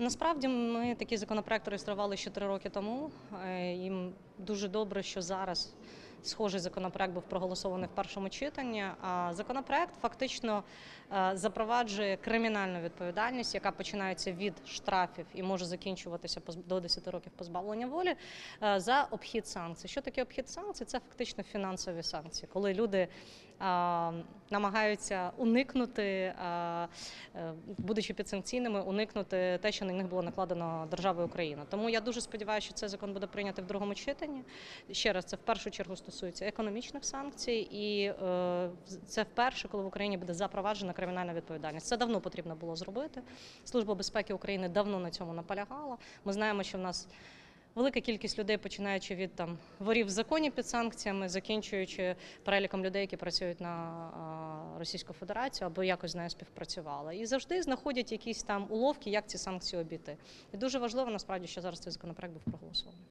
Насправді ми такий законопроект реєстрували ще три роки тому. Е, І дуже добре, що зараз схожий законопроект був проголосований в першому читанні. А законопроект фактично е, запроваджує кримінальну відповідальність, яка починається від штрафів і може закінчуватися до 10 років позбавлення волі е, за обхід санкцій. Що таке обхід санкцій? Це фактично фінансові санкції, коли люди намагаються уникнути, е, будучи підсанкційними, уникнути те, що на них було накладено державою Україна. Тому я дуже сподіваюся, що цей закон буде прийнятий в другому читанні. Ще раз, це в першу чергу стосується економічних санкцій, і е, це вперше, коли в Україні буде запроваджена кримінальна відповідальність. Це давно потрібно було зробити. Служба безпеки України давно на цьому наполягала. Ми знаємо, що в нас велика кількість людей, починаючи від там ворів в законі під санкціями, закінчуючи переліком людей, які працюють на Російську Федерацію або якось з нею співпрацювали, і завжди знаходять якісь там уловки, як ці санкції обійти. І дуже важливо насправді, що зараз цей законопроект був проголосований.